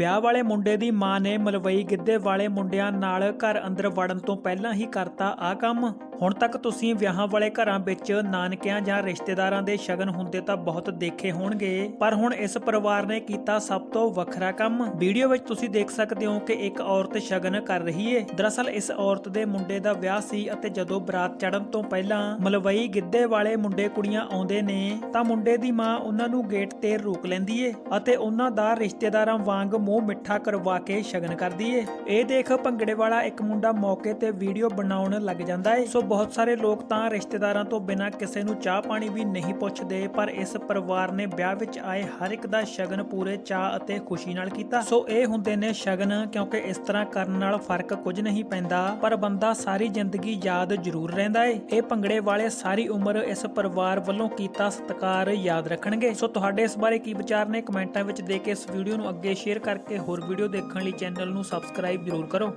ਵਿਆਹ ਵਾਲੇ ਮੁੰਡੇ ਦੀ ਮਾਂ ਨੇ ਮਲਵਈ ਗਿੱਧੇ ਵਾਲੇ ਮੁੰਡਿਆਂ ਨਾਲ ਘਰ ਅੰਦਰ ਵੜਨ ਤੋਂ ਪਹਿਲਾਂ ਹੀ ਕਰਤਾ ਆ ਕੰਮ। ਹੁਣ ਤੱਕ ਤੁਸੀਂ ਵਿਆਹਾਂ ਵਾਲੇ ਘਰਾਂ ਵਿੱਚ ਨਾਨਕਿਆਂ ਜਾਂ ਰਿਸ਼ਤੇਦਾਰਾਂ ਦੇ ਸ਼ਗਨ ਹੁੰਦੇ ਤਾਂ ਬਹੁਤ ਦੇਖੇ ਹੋਣਗੇ, ਪਰ ਹੁਣ ਇਸ ਪਰਿਵਾਰ ਨੇ ਕੀਤਾ ਸਭ ਤੋਂ ਵੱਖਰਾ ਕੰਮ। ਵੀਡੀਓ ਵਿੱਚ ਤੁਸੀਂ ਦੇਖ ਸਕਦੇ ਹੋ ਕਿ ਇੱਕ ਔਰਤ ਸ਼ਗਨ ਕਰ ਰਹੀ ਏ। ਦਰਅਸਲ ਇਸ ਔਰਤ ਦੇ ਮੁੰਡੇ ਦਾ ਵਿਆਹ ਸੀ ਅਤੇ ਜਦੋਂ ਬਰਾਤ ਚੜਨ ਤੋਂ ਪਹਿਲਾਂ ਮਲਵਈ ਗਿੱਧੇ ਵਾਲੇ ਮੁੰਡੇ ਕੁੜੀਆਂ ਆਉਂਦੇ ਨੇ, ਤਾਂ ਮੁੰਡੇ ਦੀ ਮਾਂ ਉਹਨਾਂ ਨੂੰ ਗੇਟ ਤੇ ਰੋਕ ਲੈਂਦੀ ਏ ਅਤੇ ਉਹਨਾਂ ਦਾ ਰਿਸ਼ਤੇਦਾਰਾਂ ਵਾਂਗ ਮੂੰਹ ਮਿੱਠਾ ਕਰਵਾ ਕੇ ਸ਼ਗਨ ਕਰਦੀ ਏ। ਇਹ ਦੇਖ ਭੰਗੜੇ ਵਾਲਾ ਇੱਕ ਮੁੰਡਾ ਮੌਕੇ ਤੇ ਵੀਡੀਓ ਬਣਾਉਣ ਲੱਗ ਜਾਂਦਾ ਏ। ਸੋ ਬਹੁਤ ਸਾਰੇ ਲੋਕ ਤਾਂ ਰਿਸ਼ਤੇਦਾਰਾਂ ਤੋਂ ਬਿਨਾਂ ਕਿਸੇ ਨੂੰ ਚਾਹ ਪਾਣੀ ਵੀ ਨਹੀਂ ਪੁੱਛਦੇ, ਪਰ ਇਸ ਪਰਿਵਾਰ ਨੇ ਵਿਆਹ ਵਿੱਚ ਆਏ ਹਰ ਇੱਕ ਦਾ ਸ਼ਗਨ ਪੂਰੇ ਚਾਹ ਅਤੇ ਖੁਸ਼ੀ ਨਾਲ ਕੀਤਾ। ਸੋ ਇਹ ਹੁੰਦੇ ਨੇ ਸ਼ਗਨ, ਕਿਉਂਕਿ ਇਸ ਤਰ੍ਹਾਂ ਕਰਨ ਨਾਲ ਫ਼ਰਕ ਕੁਝ ਨਹੀਂ ਪੈਂਦਾ, ਪਰ ਬੰਦਾ ਸਾਰੀ ਜ਼ਿੰਦਗੀ ਯਾਦ ਜ਼ਰੂਰ ਰਹਿੰਦਾ ਏ। ਇਹ ਭੰਗੜੇ ਵਾਲੇ ਸਾਰੀ ਉਮਰ ਇਸ ਪਰਿਵਾਰ ਵੱਲੋਂ ਕੀਤਾ ਸਤਿਕਾਰ ਯਾਦ ਰੱਖਣਗੇ। ਸੋ ਤੁਹਾਡੇ ਇਸ ਬਾਰੇ ਕੀ ਵਿਚਾਰ ਨੇ? ਕਮੈਂਟਾਂ ਵਿੱਚ ਦੇ ਕੇ ਇਸ ਵੀਡੀਓ ਨੂੰ ਅੱਗੇ ਸ਼ੇਅਰ ਕਰਕੇ ਹੋਰ ਵੀਡੀਓ ਦੇਖਣ ਲਈ ਚੈਨਲ ਨੂੰ ਸਬਸਕ੍ਰਾਈਬ ਜ਼ਰੂਰ ਕਰੋ।